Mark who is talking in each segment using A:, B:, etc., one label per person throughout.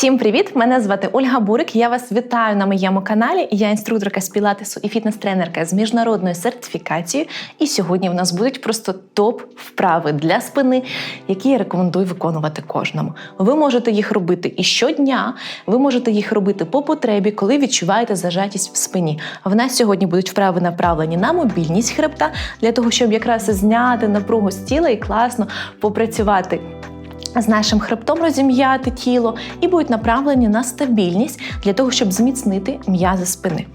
A: Всім привіт! Мене звати Ольга Бурик. Я вас вітаю на моєму каналі. Я інструкторка з пілатесу і фітнес-тренерка з міжнародною сертифікацією. І сьогодні в нас будуть просто топ вправи для спини, які я рекомендую виконувати кожному. Ви можете їх робити і щодня, ви можете їх робити по потребі, коли відчуваєте зажатість в спині. В нас сьогодні будуть вправи направлені на мобільність хребта для того, щоб якраз зняти напругу з тіла і класно попрацювати з нашим хребтом розім'яти тіло і будуть направлені на стабільність для того, щоб зміцнити м'язи спини.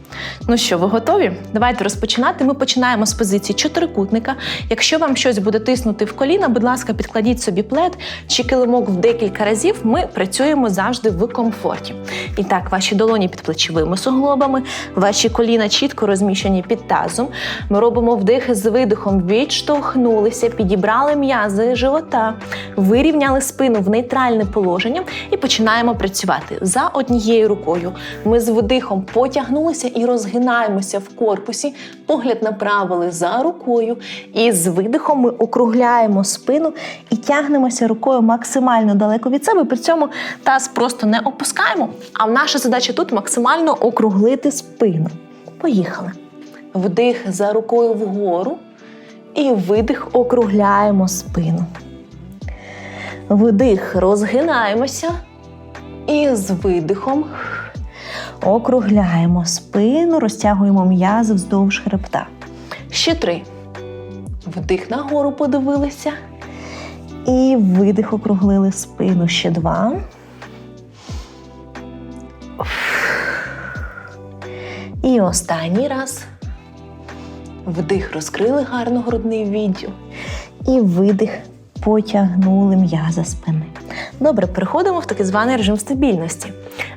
A: Ну що, ви готові? Давайте розпочинати. Ми починаємо з позиції чотирикутника. Якщо вам щось буде тиснути в коліна, будь ласка, підкладіть собі плед чи килимок в декілька разів. Ми працюємо завжди в комфорті. І так, ваші долоні під плечовими суглобами, ваші коліна чітко розміщені під тазом. Ми робимо вдих з видихом, відштовхнулися, підібрали м'язи живота, вирівняли спину в нейтральне положення і починаємо працювати за однією рукою. Ми з видихом потягнулися і розгинаємося в корпусі, погляд направили за рукою. І з видихом ми округляємо спину і тягнемося рукою максимально далеко від себе. При цьому таз просто не опускаємо. А наша задача тут максимально округлити спину. Поїхали. Вдих за рукою вгору. І видих округляємо спину. Вдих, розгинаємося. І з видихом округляємо спину, розтягуємо м'язи вздовж хребта. Ще три. Вдих нагору подивилися. І видих округлили спину. Ще два. І останній раз. Вдих розкрили гарно грудний відділ. І видих потягнули м'яза спини. Добре, переходимо в такий званий режим стабільності.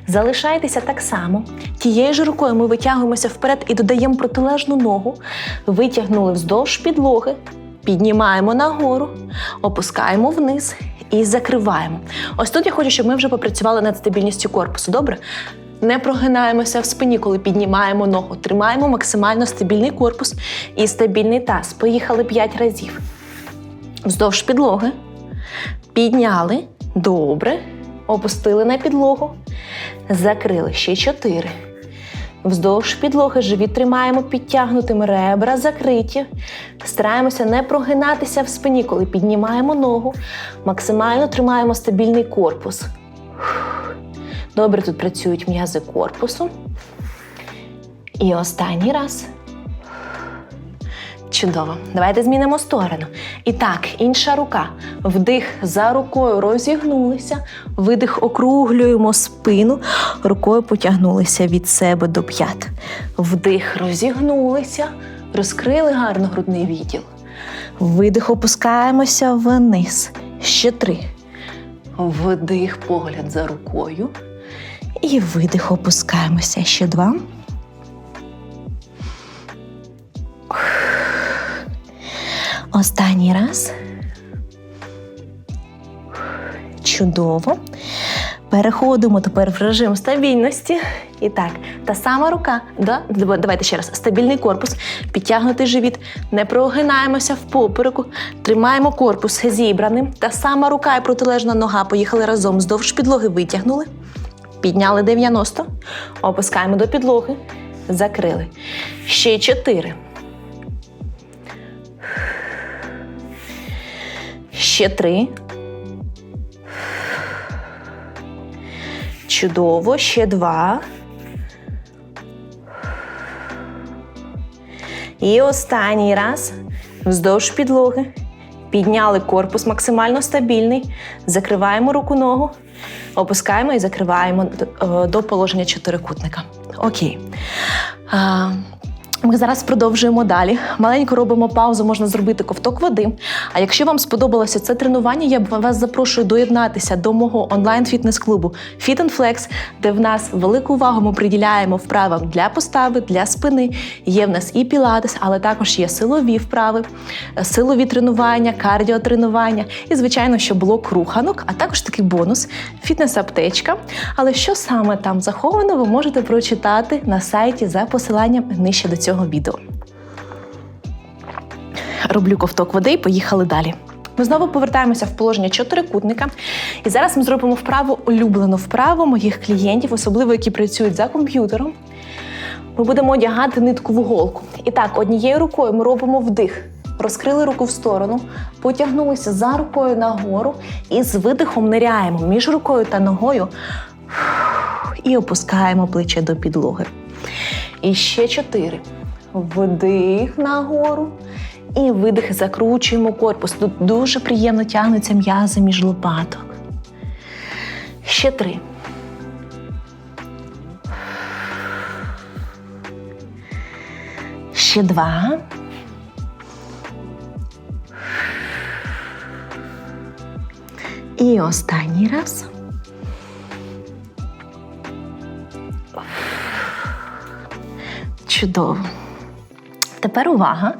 A: Залишайтеся так само. Тією ж рукою ми витягуємося вперед і додаємо протилежну ногу. Витягнули вздовж підлоги, піднімаємо нагору, опускаємо вниз і закриваємо. Ось тут я хочу, щоб ми вже попрацювали над стабільністю корпусу. Добре? Не прогинаємося в спині, коли піднімаємо ногу. Тримаємо максимально стабільний корпус і стабільний таз. Поїхали 5 разів. Вздовж підлоги. Підняли. Добре. Опустили на підлогу. Закрили ще 4. Вздовж підлоги живіт тримаємо підтягнутими ребра закриті. Стараємося не прогинатися в спині, коли піднімаємо ногу. Максимально тримаємо стабільний корпус. Добре тут працюють м'язи корпусу. І останній раз. Чудово. Давайте змінимо сторону. І так, інша рука. Вдих за рукою розігнулися, видих округлюємо спину, рукою потягнулися від себе до п'ят. Вдих розігнулися, розкрили гарно грудний відділ. Видих опускаємося вниз. Ще три. Вдих, погляд за рукою. І видих опускаємося. Ще два. Останній раз. Чудово. Переходимо тепер в режим стабільності. І так, та сама рука. Да? Давайте ще раз. Стабільний корпус, підтягнутий живіт. Не прогинаємося в попереку. Тримаємо корпус зібраним. Та сама рука і протилежна нога. Поїхали разом. Вздовж підлоги витягнули. Підняли 90. Опускаємо до підлоги. Закрили. Ще 4. Ще три. Чудово. Ще два. І останній раз. Вздовж підлоги. Підняли корпус максимально стабільний. Закриваємо руку ногу. Опускаємо і закриваємо до положення чотирикутника. Окей. Ми зараз продовжуємо далі. Маленько робимо паузу, можна зробити ковток води. А якщо вам сподобалося це тренування, я вас запрошую доєднатися до мого онлайн-фітнес-клубу Fit and Flex, де в нас велику увагу ми приділяємо вправам для постави, для спини. Є в нас і пілатес, але також є силові вправи, силові тренування, кардіотренування і, звичайно, що блок руханок, а також такий бонус фітнес-аптечка. Але що саме там заховано, ви можете прочитати на сайті за посиланням нижче до цього цього відео. Роблю ковток води і поїхали далі. Ми знову повертаємося в положення чотирикутника. І зараз ми зробимо вправу улюблену вправу моїх клієнтів, особливо які працюють за комп'ютером. Ми будемо одягати нитку в голку. І так, однією рукою ми робимо вдих. Розкрили руку в сторону, потягнулися за рукою нагору і з видихом ниряємо між рукою та ногою і опускаємо плече до підлоги. І ще чотири. Вдих нагору. І видих, закручуємо корпус. Тут дуже приємно тягнуться м'язи між лопаток. Ще три. Ще два. І останній раз. Чудово. Тепер увага.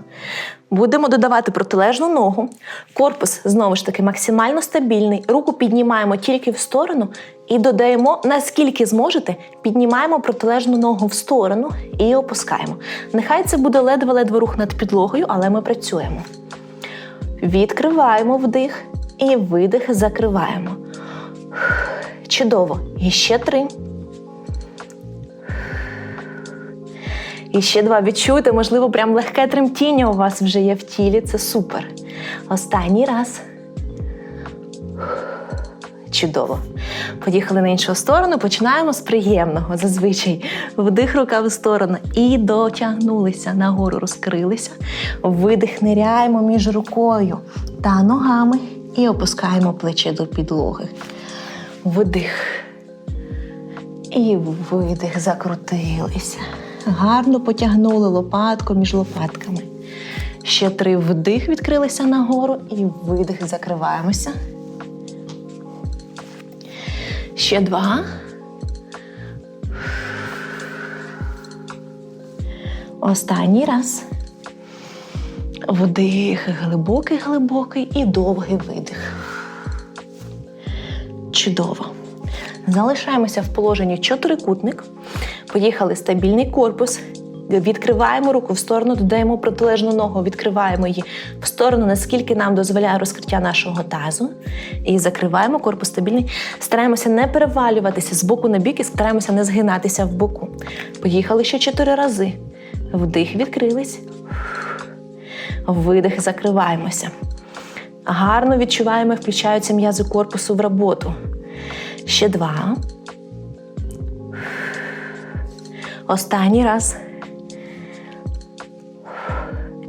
A: Будемо додавати протилежну ногу. Корпус знову ж таки максимально стабільний. Руку піднімаємо тільки в сторону і додаємо, наскільки зможете, піднімаємо протилежну ногу в сторону і опускаємо. Нехай це буде ледве-ледве рух над підлогою, але ми працюємо. Відкриваємо вдих і видих закриваємо. Чудово. І ще три. І ще два. Відчуйте, можливо, прям легке тремтіння у вас вже є в тілі. Це супер. Останній раз. Чудово. Поїхали на іншу сторону. Починаємо з приємного. Зазвичай вдих рука в сторону і дотягнулися нагору, розкрилися. Видих ниряємо між рукою та ногами і опускаємо плече до підлоги. Вдих. І видих, закрутилися. Гарно потягнули лопатку між лопатками. Ще три вдих відкрилися нагору і видих закриваємося. Ще два. Останній раз. Вдих, глибокий, глибокий і довгий видих. Чудово. Залишаємося в положенні чотирикутник. Поїхали стабільний корпус. Відкриваємо руку в сторону, додаємо протилежну ногу, відкриваємо її в сторону, наскільки нам дозволяє розкриття нашого тазу. І закриваємо корпус стабільний. Стараємося не перевалюватися з боку на бік і стараємося не згинатися в боку. Поїхали ще чотири рази. Вдих, відкрились. Видих, закриваємося. Гарно відчуваємо, включаються м'язи корпусу в роботу. Ще два. Останній раз.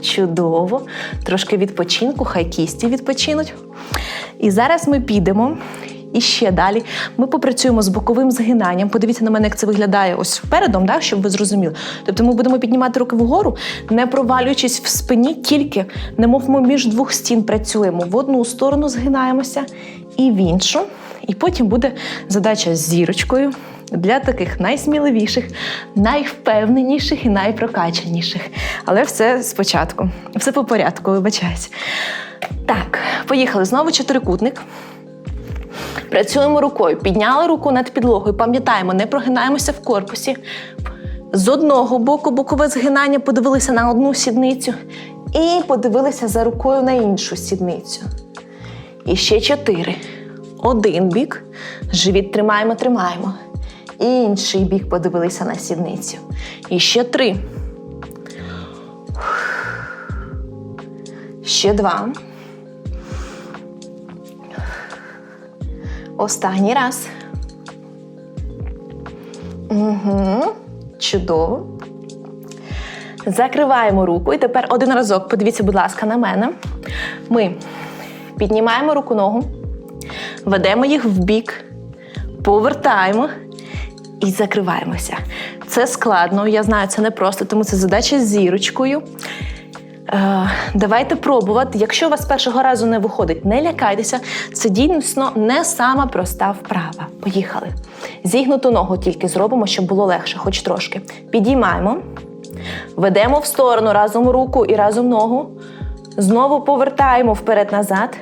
A: Чудово. Трошки відпочинку, хай кісті відпочинуть. І зараз ми підемо. І ще далі ми попрацюємо з боковим згинанням. Подивіться на мене, як це виглядає ось впередом, да, щоб ви зрозуміли. Тобто ми будемо піднімати руки вгору, не провалюючись в спині, тільки немов ми між двох стін працюємо. В одну сторону згинаємося і в іншу. І потім буде задача з зірочкою для таких найсміливіших, найвпевненіших і найпрокачаніших. Але все спочатку, все по порядку, вибачаюсь. Так, поїхали. Знову чотирикутник. Працюємо рукою. Підняли руку над підлогою. Пам'ятаємо, не прогинаємося в корпусі. З одного боку бокове згинання подивилися на одну сідницю і подивилися за рукою на іншу сідницю. І ще чотири. Один бік. Живіт тримаємо, тримаємо. Інший бік подивилися на сідницю. І ще три. Ще два. Останній раз. Угу. Чудово. Закриваємо руку. І тепер один разок. Подивіться, будь ласка, на мене. Ми піднімаємо руку ногу, ведемо їх в бік, повертаємо і закриваємося. Це складно, я знаю, це не просто, тому це задача з зірочкою. Е, давайте пробувати. Якщо у вас першого разу не виходить, не лякайтеся. Це дійсно не сама проста вправа. Поїхали. Зігнуту ногу тільки зробимо, щоб було легше, хоч трошки. Підіймаємо, ведемо в сторону разом руку і разом ногу. Знову повертаємо вперед-назад.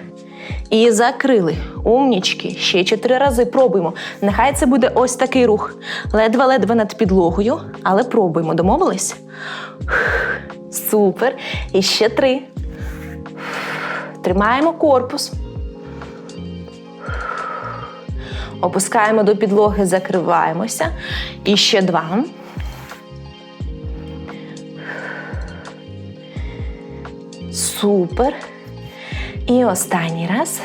A: І закрили. Умнічки. Ще чотири рази пробуємо. Нехай це буде ось такий рух. Ледве-ледве над підлогою, але пробуємо. Домовились? Супер. І ще три. Тримаємо корпус. Опускаємо до підлоги, закриваємося. І ще два. Супер. І останній раз.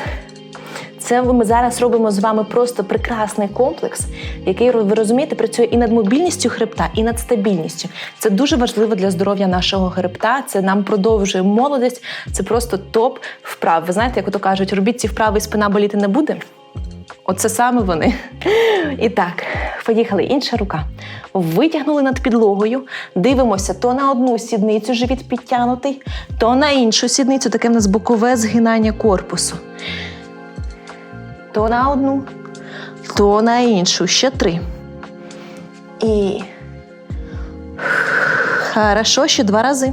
A: Це ми зараз робимо з вами просто прекрасний комплекс, який ви розумієте, працює і над мобільністю хребта, і над стабільністю. Це дуже важливо для здоров'я нашого хребта. Це нам продовжує молодість. Це просто топ вправ. Ви знаєте, як ото кажуть, робіть ці вправи, і спина боліти не буде. Оце саме вони. І так, поїхали. Інша рука. Витягнули над підлогою. Дивимося то на одну сідницю, живіт підтягнутий, то на іншу сідницю. Таке в нас бокове згинання корпусу. То на одну, то на іншу. Ще три. І. Хорошо, ще два рази.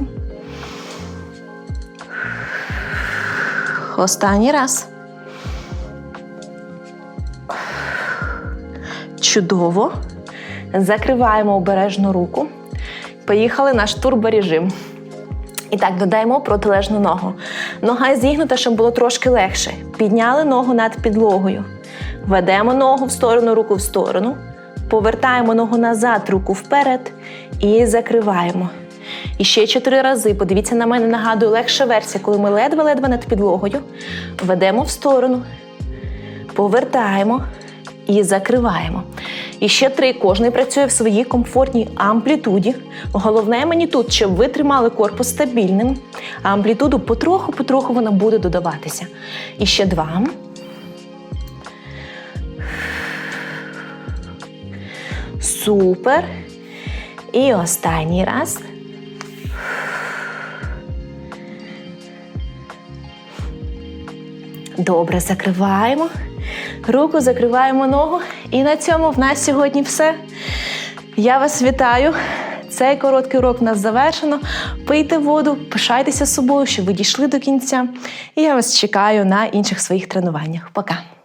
A: Останній раз. Чудово. Закриваємо обережно руку. Поїхали наш турборежим. І так, додаємо протилежну ногу. Нога зігнута, щоб було трошки легше. Підняли ногу над підлогою. Ведемо ногу в сторону, руку в сторону. Повертаємо ногу назад, руку вперед і закриваємо. І ще чотири рази. Подивіться на мене, нагадую, легша версія, коли ми ледве-ледве над підлогою. Ведемо в сторону, повертаємо і закриваємо. І ще три. Кожний працює в своїй комфортній амплітуді. Головне мені тут, щоб ви тримали корпус стабільним, а амплітуду потроху-потроху вона буде додаватися. І ще два. Супер. І останній раз. Добре, закриваємо. Руку закриваємо ногу. І на цьому в нас сьогодні все. Я вас вітаю. Цей короткий урок у нас завершено. Пийте воду, пишайтеся собою, що ви дійшли до кінця. І я вас чекаю на інших своїх тренуваннях. Пока!